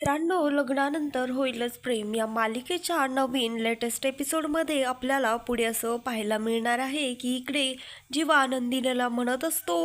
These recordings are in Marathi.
मित्रांनो लग्नानंतर होईलच प्रेम. या मालिकेच्या नवीन लेटेस्ट एपिसोडमध्ये आपल्याला पुढे असं पाहायला मिळणार आहे की इकडे जीवा नंदिनीला म्हणत असतो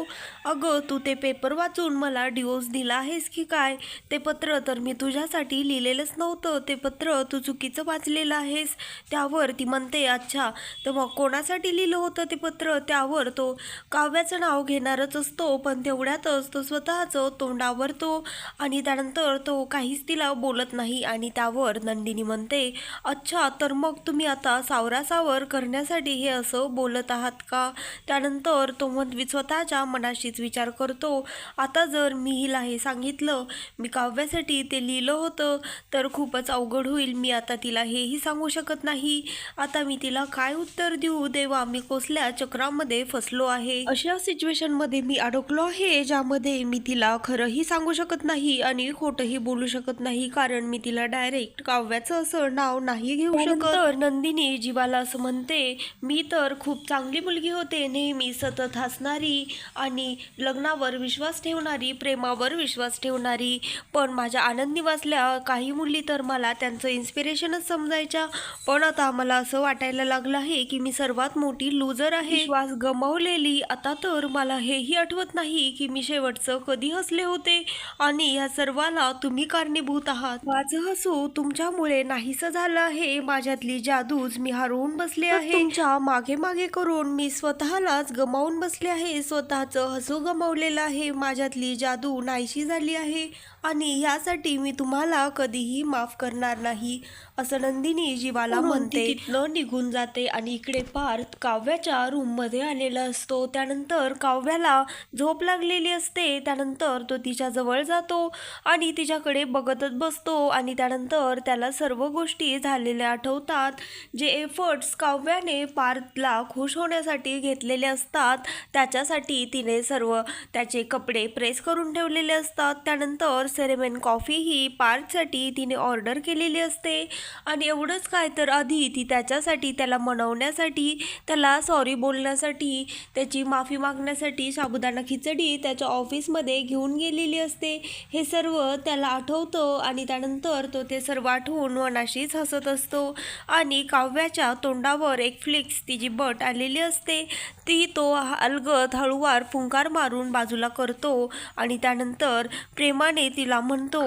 अगं तू ते पेपर वाचून मला डिवोर्स दिला आहेस की काय? ते पत्र तर मी तुझ्यासाठी लिहिलेलंच नव्हतं. ते पत्र तू चुकीचं वाचलेलं आहेस. त्यावर ती म्हणते अच्छा तर मग कोणासाठी लिहिलं होतं ते पत्र? त्यावर तो काव्याचं नाव घेणारच असतो पण तेवढ्यातच तो स्वतःचं तोंडावरतो आणि त्यानंतर तो काहीच तिला बोलत नाही आणि त्यावर नंदिनी म्हणते अच्छा तर मग तुम्ही आता सावरासावर करण्यासाठी हे असं बोलत आहात का? त्यानंतर तो मग स्वतःच्या मनाशीच विचार करतो आता जर मी हिला हे सांगितलं मी काव्यासाठी ते लिहिलं होतं तर खूपच अवघड होईल मी आता तिला हेही सांगू शकत नाही. आता मी तिला काय उत्तर देऊ? देवा मी कोसल्या चक्रामध्ये फसलो आहे? अशा सिच्युएशनमध्ये मी अडकलो आहे ज्यामध्ये मी तिला खरंही सांगू शकत नाही आणि खोटंही बोलू शकत नाही कारण मी तिला डायरेक्ट काव्याचं असं नाव नाही घेऊ शकत. तर नंदिनी जीवाला असं म्हणते मी तर खूप चांगली मुलगी होते नेहमी सतत हसणारी आणि लग्नावर विश्वास ठेवणारी प्रेमावर विश्वास ठेवणारी. पण माझ्या आनंद निवासल्या काही मुली तर मला त्यांचं इन्स्पिरेशनच समजायच्या. पण आता मला असं वाटायला लागलं आहे की मी सर्वात मोठी लुजर आहे. विश्वास गमावलेली आता तर मला हेही आठवत नाही की मी शेवटचं कधी हसले होते. आणि या सर्वाला तुम्ही कारणीभूत आहात. माझं हसू तुमच्यामुळे नाहीसं झालं आहे. माझ्यातली जादूच मी हरवून बसले आहे. तुमच्या मागे मागे करून मी स्वतःलाच गमावून बसले आहे. स्वतःचं हसू गमावलेलं आहे. माझ्यातली जादू नाहीशी झाली आहे. आणि यासाठी मी तुम्हाला कधीही माफ करणार नाही असं नंदिनी जीवाला म्हणते. तिथनं निघून जाते आणि इकडे पार्थ काव्याच्या रूममध्ये आलेला असतो. त्यानंतर काव्याला झोप लागलेली असते. त्यानंतर तो तिच्या जवळ जातो आणि तिच्याकडे बघतच बसतो आणि त्यानंतर त्याला सर्व गोष्टी झालेल्या आठवतात. जे एफर्ट्स काव्याने पार्थला खुश होण्यासाठी घेतलेले असतात त्याच्यासाठी तिने सर्व त्याचे कपडे प्रेस करून ठेवलेले असतात. त्यानंतर सेरेमन कॉफी ही पार्थसाठी तिने ऑर्डर केलेली असते. आणि एवढंच काय तर आधी ती त्याच्यासाठी त्याला मनवण्यासाठी त्याला सॉरी बोलण्यासाठी त्याची माफी मागण्यासाठी साबुदाणा खिचडी त्याच्या ऑफिसमध्ये घेऊन गेलेली असते. हे सर्व त्याला आठवतं आणि त्यानंतर तो ते सर्व आठवून मनाशीच हसत असतो. आणि काव्याच्या तोंडावर एक फ्लिक्स तिची बट आलेली असते. ती तो अलगद हळूवार फुंकार मारून बाजूला करतो आणि त्यानंतर प्रेमाने ती तिला म्हणतो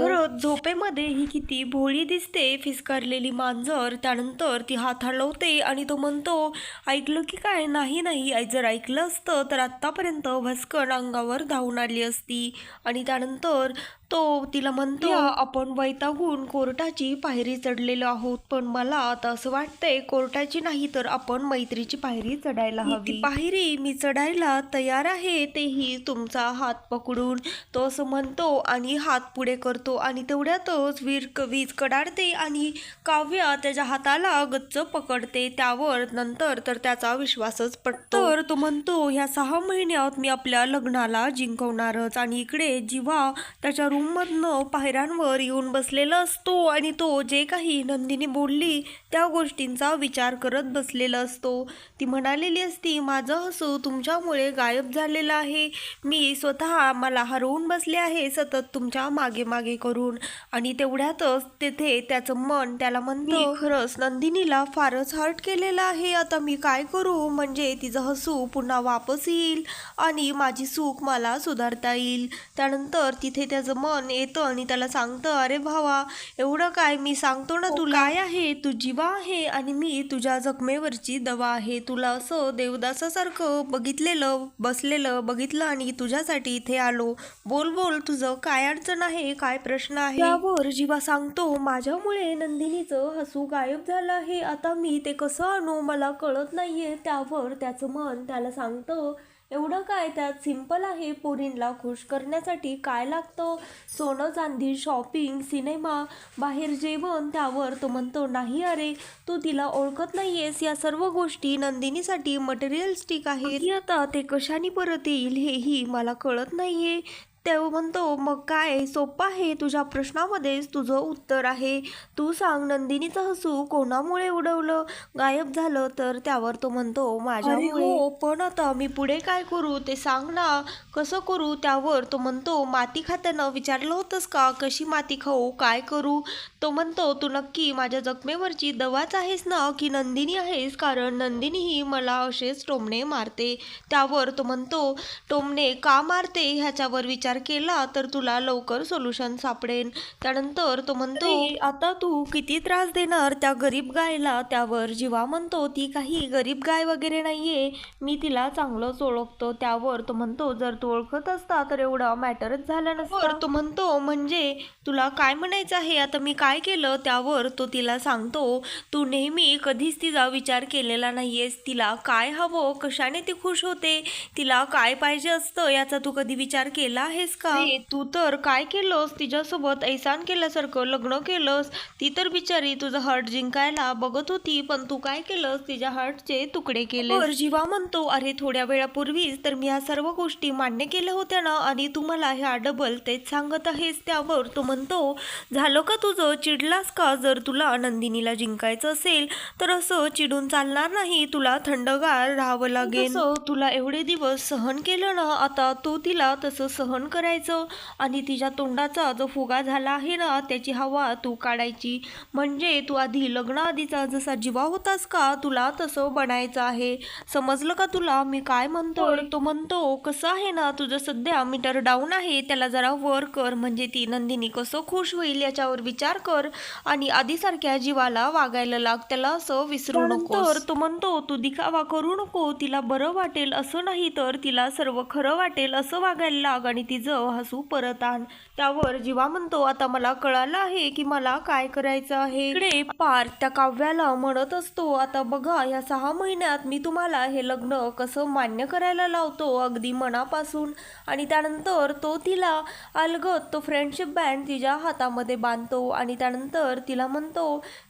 झोपेमध्ये ही किती भोळी दिसते फिसकारलेली मांजर. त्यानंतर ती हात हलवते आणि तो म्हणतो ऐकलं की काय? नाही नाही. आई जर ऐकलं असतं तर आत्तापर्यंत भस्कन अंगावर धावून आली असती. आणि त्यानंतर तो तिला म्हणतो "या, आपण वैतागून कोर्टाची पायरी चढलेलो आहोत पण मला आता असं वाटतंय कोर्टाची नाही तर आपण मैत्रीची पायरी चढायला हवी. पायरी मी चढायला तयार आहे तेही तुमचा हात पकडून. तो असं म्हणतो आणि हात पुढे करतो आणि तेवढ्यातच वीर वीज कडाडते आणि काव्या त्याच्या हाताला गच्च पकडते. त्यावर नंतर तर त्याचा विश्वासच पटतो तर तो म्हणतो ह्या सहा महिन्यात मी आपल्या लग्नाला जिंकवणारच आणि इकडे जीवा त्याच्या रूममधनं पायऱ्यांवर येऊन बसलेला असतो आणि तो जे काही नंदिनी बोलली त्या गोष्टींचा विचार करत बसलेला असतो. ती म्हणालेली असती माझं हसू तुमच्यामुळे गायब झालेलं आहे. मी स्वतः मला हरवून बसले आहे सतत तुमच्या मागे मागे करून. आणि तेवढ्यातच तेथे त्याचं मन त्याला म्हणतं खरंच नंदिनीला फारच हर्ट केलेलं आहे. आता मी काय करू? म्हणजे तिचं हसू पुन्हा वापस येईल आणि माझी चूक मला सुधारता येईल. त्यानंतर तिथे त्याचं मन येतं आणि त्याला सांगतं अरे भावा एवढं काय? मी सांगतो ना तुला काय आहे तू जीवा आहे आणि मी तुझ्या जखमेवरची दवा आहे. तुला असं देवदासासारखं बघितलेलं बसलेलं बघितलं आणि तुझ्यासाठी इथे आलो. बोल बोल तुझं काय अडचण आहे? काय प्रश्न आहे? त्यावर जीवा सांगतो माझ्यामुळे नंदिनीचं हसू गायब झालं आहे. आता मी ते कसं आणू? मला कळत नाहीये. त्यावर त्याचं मन त्याला सांगतं एवढं काय? त्यात सिंपल आहे पोरींला खुश करण्यासाठी काय लागतं? सोनं चांदी शॉपिंग सिनेमा बाहेर जेवण त्यावर तो म्हणतो नाही अरे तू तिला ओळखत नाहीयेस. या सर्व गोष्टी नंदिनीसाठी मटेरियलिस्टिक आहेत. आता ते कशाने परत येईल हेही मला कळत नाहीये. ते म्हणतो मग काय? सोपं आहे तुझ्या प्रश्नामध्येच तुझं उत्तर आहे. तू सांग नंदिनीचं हसू कोणामुळे उडवलं? गायब झालं तर त्यावर तो म्हणतो माझ्यामुळे. हो पण आता मी पुढे काय करू? ते सांग ना. कसं करू? त्यावर तो म्हणतो माती खात्यानं विचारलं होतंस का? कशी माती खाऊ? काय करू? तो म्हणतो तू नक्की माझ्या जखमेवरची दवाच आहेस ना की नंदिनी आहेस? कारण नंदिनी ही मला असेच टोमणे मारते. त्यावर तो म्हणतो टोमणे का मारते? ह्याच्यावर विचार केला तर तुला लवकर सोल्युशन सापडेल. त्यानंतर तो म्हणतो आता तू किती त्रास देणार त्या गरीब गायला? त्यावर जीवा म्हणतो ती काही गरीब गाय वगैरे नाहीये. मी तिला चांगलंच ओळखतो. त्यावर तो म्हणतो जर तू ओळखत असता तर एवढा मॅटरच झाला नसता. तो म्हणतो म्हणजे तुला काय म्हणायचं आहे? आता मी काय केलं? त्यावर तो तिला सांगतो तू नेहमी कधीच तिचा विचार केलेला नाहीयेस. तिला काय हवं? कशाने ती खुश होते? तिला काय पाहिजे असतं? याचा तू कधी विचार केला आहेस का? तू तर काय केलंस? तिच्यासोबत ऐसान केल्यासारखं लग्न केलंस. ती तर बिचारी तुझं हार्ट जिंकायला बघत होती पण तू काय केलंस? तिच्या हार्टचे तुकडे केले जीवा म्हणतो अरे थोड्या वेळापूर्वीच तर मी ह्या सर्व गोष्टी मान्य केल्या होत्या ना आणि तू मला ह्या डबल तेच सांगत आहेस. त्यावर तो म्हणतो झालं का तुझं? चिडलास का? जर तुला नंदिनीला जिंकायचं असेल तर असं चिडून चालणार नाही. तुला थंडगार राहावं लागेल. तुला एवढे दिवस सहन केलं ना आता तू तिला तसं सहन करायचं. आणि तिच्या तोंडाचा जो फुगा झाला आहे ना त्याची हवा तू काढायची. म्हणजे तू आधी लग्नाआधीचा जसा जीवा होतास का तुला तसं बनायचं आहे. समजलं का तुला? मी काय म्हणतो? तो म्हणतो कसं आहे ना तुझं सध्या मीटर डाऊन आहे त्याला जरा वर कर. म्हणजे ती नंदिनी कसं खुश होईल याच्यावर विचार कर. आणि आधीसारख्या जीवाला वागायला लाग त्याला असं विसरू नको तर तो म्हणतो तू दिखावा करू नको. तिला बरं वाटेल. असं नाही तर तिला सर्व खरं वाटेल असं वागायला लाग. आणि तिचं हसू परत आण. त्यावर जीवा म्हणतो आता मला कळालं आहे की मला काय करायचं आहे. इकडे पार त्या काव्याला म्हणत असतो आता बघा या सहा महिन्यात मी तुम्हाला हे लग्न कसं मान्य करायला लावतो अगदी मनापासून. आणि त्यानंतर तो तिला अलगत तो फ्रेंडशिप बँड तिच्या हातामध्ये बांधतो आणि त्यानंतर तिला म्हणतो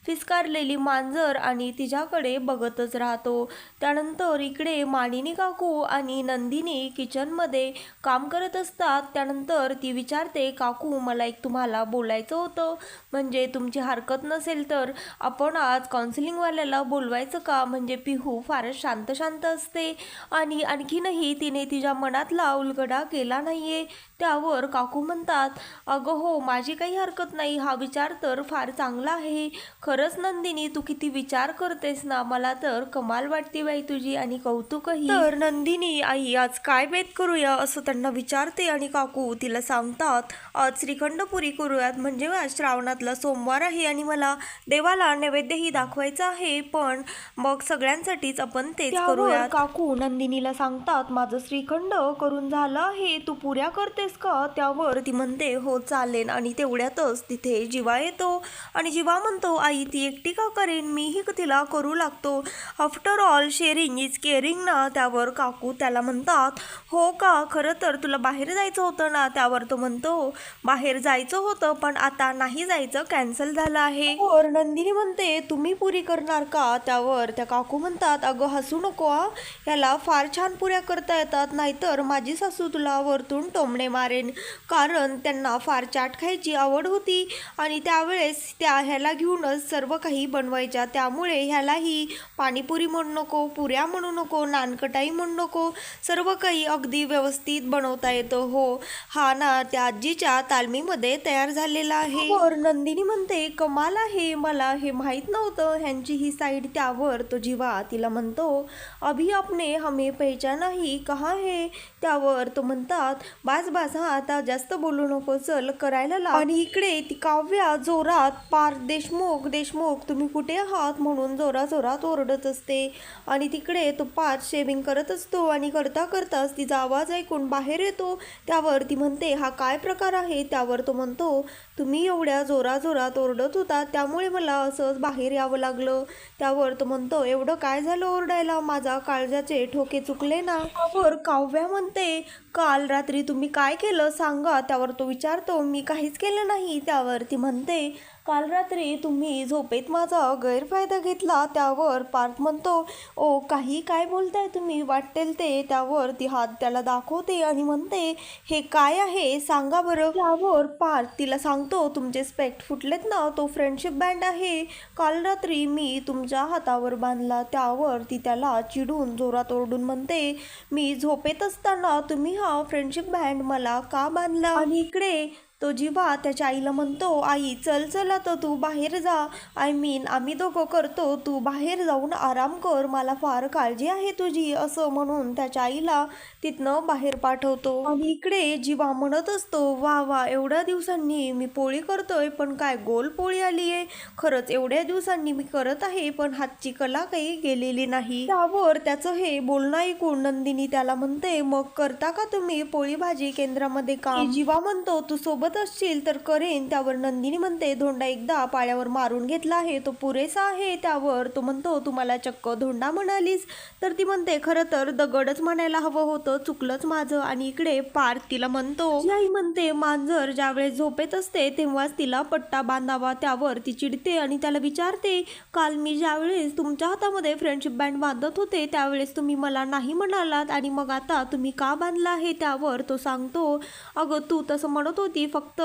फिसकारलेली मांजर आणि तिच्याकडे बघतच राहतो. त्यानंतर इकडे मानिनी काकू आणि नंदिनी किचनमध्ये काम करत असतात त्यानंतर ती विचारते काकू मला एक तुम्हाला बोलायचं होतं. म्हणजे तुमची हरकत नसेल तर आपण आज काउन्सिलिंगवाल्याला बोलवायचं का? म्हणजे पिहू फारच शांत शांत असते. आणि आणखीनही तिने तिच्या मनातला उलगडा केला नाहीये. त्यावर काकू म्हणतात अगं हो माझी काही हरकत नाही. हा विचार तर फार चांगला आहे. खरंच नंदिनी तू किती विचार करतेस ना? मला तर कमाल वाटते बाई तुझी आणि कौतुकही. तर नंदिनी आई आज काय बेत करूया? असं त्यांना विचारते आणि काकू तिला सांगतात आज श्रीखंडपुरी करूयात म्हणजे आज श्रावणातला सोमवार आहे आणि मला देवाला नैवेद्यही दाखवायचं आहे पण मग सगळ्यांसाठीच आपण तेच करूया काकू नंदिनीला सांगतात माझं श्रीखंड करून झालं आहे तू पुऱ्या करतेस का? त्यावर ती म्हणते हो चालेल. आणि तेवढ्यातच तिथे जीवा येतो आणि जीवा म्हणतो आई ती एकटी का करेन? मीही तिला करू लागतो. After all sharing is caring ना? त्यावर काकू त्याला म्हणतात हो का? खरं तर तुला बाहेर जायचं होतं ना त्यावर तो म्हणतो बाहेर जायचं होतं पण आता नाही जायचं कॅन्सल झालं आहे. वर नंदिनी म्हणते तुम्ही पुरी करणार का? त्यावर त्या काकू म्हणतात अगं हसू नको याला फार छान पुऱ्या करता येतात नाहीतर माझी सासू तुला वरतून टोमणे मारेन. कारण त्यांना फार चाट खायची आवड होती आणि त्यावेळेस त्या ह्याला घेऊनच सर्व काही बनवायच्या. त्यामुळे ह्यालाही पाणीपुरी म्हणू नको पुऱ्या म्हणू नको नानकटाई म्हणू नको सर्व काही अगदी व्यवस्थित बनवता येतं. हो हा ना त्या आजीच्या तालमीमध्ये तयार झालेला आहे. वर नंदिनी म्हणते कमाल आहे मला हे माहीत नव्हतं. ह्यांची ही साईड त्यावर तो जीवा तिला म्हणतो अभी आपने हमें पहचाना ही कहा है? त्यावर तो म्हणतात बास बास हा आता जास्त बोलू नको चल करायला लाव आणि इकडे ती काव्या जोरात पार देशमुख देशमुख तुम्ही कुठे आहात? म्हणून जोरा जोरात ओरडत असते. आणि तिकडे तो पाच शेविंग करत असतो आणि करता करताच तिचा आवाज ऐकून बाहेर येतो. त्यावर ती म्हणते हा काय प्रकार आहे? त्यावर तो म्हणतो तुम्ही एवढ्या जोरा जोरात ओरडत होता त्यामुळे मला असंच बाहेर यावं लागलं. त्यावर तो म्हणतो एवढं काय झालं ओरडायला? माझा काळजाचे ठोके चुकले ना. त्यावर काव्या म्हणते काल रात्री तुम्ही काय केलं सांगा त्यावर तो विचारतो मी काहीच केलं नाही. त्यावर ती म्हणते काल रात्री तुम्ही झोपेत माझा गैरफायदा घेतला. त्यावर पार्थ म्हणतो ओ काही काय बोलताय तुम्ही? वाटेल ते. त्यावर ती हात त्याला दाखवते आणि म्हणते हे काय आहे? सांगा बरं. त्यावर पार्थ तिला सांगतो तुमचे स्पेक्ट फुटलेत ना तो फ्रेंडशिप बँड आहे. काल रात्री मी तुमच्या हातावर बांधला. त्यावर ती त्याला चिडून जोरात ओरडून म्हणते मी झोपेत असताना तुम्ही हा फ्रेंडशिप बँड मला का बांधला? आणि इकडे तो जीवा त्याच्या आईला म्हणतो आई चल चल आता तू बाहेर जा. आय मीन आम्ही दोघं करतो तू बाहेर जाऊन आराम कर मला फार काळजी आहे तुझी असं म्हणून त्याच्या आईला तिथनं बाहेर पाठवतो. आणि इकडे जीवा म्हणत असतो वा वा एवढ्या दिवसांनी मी पोळी करतोय पण काय गोल पोळी आली आहे खरंच एवढ्या दिवसांनी मी करत आहे पण हातची कला काही गेलेली नाही. त्यावर त्याचं हे बोलणं ऐकून नंदिनी त्याला म्हणते मग करता का तुम्ही पोळी भाजी केंद्रामध्ये काम? जीवा म्हणतो तू सोबत असशील तर करेन त्यावर नंदिनी म्हणते धोंडा एकदा पाळ्यावर मारून घेतला आहे तो पुरेसा आहे त्यावर. तो म्हणतो तुम्हाला चक्क धोंडा म्हणालीस. तर ती म्हणते खरं तर दगडच म्हणायला हवं होतं चुकलंच माझं आणि इकडे पार्थ तिला म्हणतो. आई म्हणते मांजर ज्यावेळेस झोपेत असते तेव्हाच तिला पट्टा बांधावा त्यावर ती चिडते आणि त्याला विचारते काल मी ज्यावेळेस तुमच्या हातामध्ये फ्रेंडशिप बँड बांधत होते त्यावेळेस तुम्ही मला नाही म्हणालात आणि मग आता तुम्ही का बांधला आहे त्यावर? तो सांगतो अगं तू तसं म्हणत होती फक्त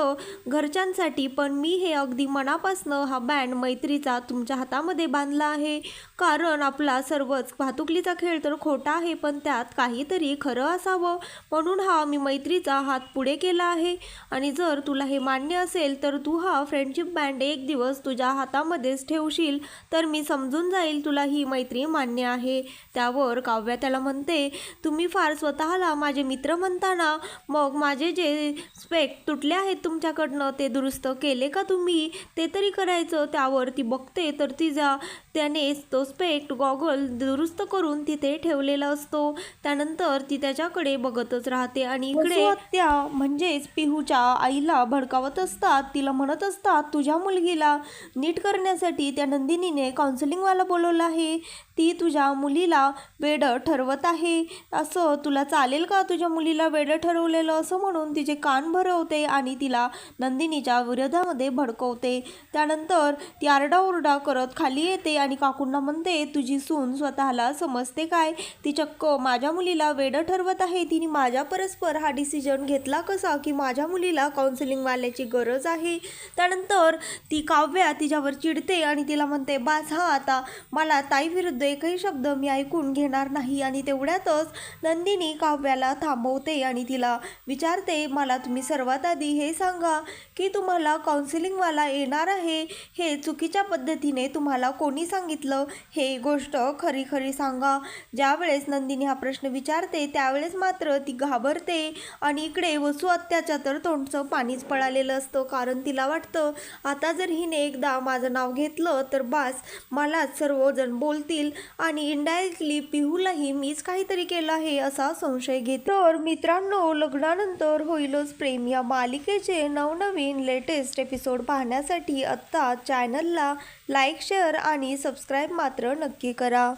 घरच्यांसाठी पण मी हे अगदी मनापासनं हा बँड मैत्रीचा तुमच्या हातामध्ये बांधला आहे. कारण आपला सर्वच भातुकलीचा खेळ तर खोटा आहे पण त्यात काहीतरी खरं असावं. म्हणून हा मी मैत्रीचा हात पुढे केला आहे. आणि जर तुला हे मान्य असेल तर तू हा फ्रेंडशिप बँड एक दिवस तुझ्या हातामध्येच ठेवशील तर मी समजून जाईल तुला ही मैत्री मान्य आहे. त्यावर काव्या त्याला म्हणते तुम्ही फार स्वतःला माझे मित्र म्हणताना मग माझे जे स्पेक तुटले आहेत तुमच्याकडनं? ते दुरुस्त केले का तुम्ही? ते तरी करायचं त्यावर ती बघते. तर तिचा त्याने तो स्पेक्ट गॉगल दुरुस्त करून तिथे ठेवलेला असतो. त्यानंतर ती त्याच्याकडे बघतच राहते आणि इकडे त्या म्हणजेच पिहूच्या आईला भडकावत असतात. तिला म्हणत असतात तुझ्या मुलगीला नीट करण्यासाठी त्या नंदिनीने काउन्सिलिंगवाला बोलवलं आहे. ती तुझ्या मुलीला वेडं ठरवत आहे. असं तुला चालेल का तुझ्या मुलीला वेडं ठरवलेलं? असं म्हणून तिचे कान भरवते आणि तिला नंदिनीच्या विरोधामध्ये भडकवते. त्यानंतर ती आरडाओरडा करत खाली येते आणि काकूंना म्हणते तुझी सून स्वतःला समजते काय? ती चक्क माझ्या मुलीला वेडं ठरवत आहे. तिने माझ्या परस्पर हा डिसिजन घेतला कसा? की माझ्या मुलीला काउन्सिलिंगवाल्याची गरज आहे. त्यानंतर ती काव्या तिच्यावर चिडते आणि तिला म्हणते बास हा आता मला ताईविरुद्ध एकही शब्द मी ऐकून घेणार नाही. आणि तेवढ्यातच नंदिनी काव्याला थांबवते आणि तिला विचारते मला तुम्ही सर्वात आधी हे सांगा की तुम्हाला काउन्सिलिंगवाला येणार आहे? हे चुकीच्या पद्धतीने तुम्हाला कोणी सांगितलं? हे गोष्ट खरी खरी सांगा. ज्यावेळेस नंदिनी हा प्रश्न विचारते त्यावेळेस मात्र ती घाबरते. आणि इकडे वसू आत्याच्या तर तोंडचं पाणीच पळालेलं असतं कारण तिला वाटतं आता जर हिने एकदा माझं नाव घेतलं तर बास मलाच सर्वजण बोलतील आणि इनडायरेक्टली पिहूलाही मीच काहीतरी केलं आहे असा संशय घेत. तर मित्रांनो लग्नानंतर होईलच प्रेम या मालिक मालिकेचे नवनवीन लेटेस्ट एपिसोड पाहण्यासाठी आत्ता चॅनलला लाईक शेअर आणि सबस्क्राईब मात्र नक्की करा.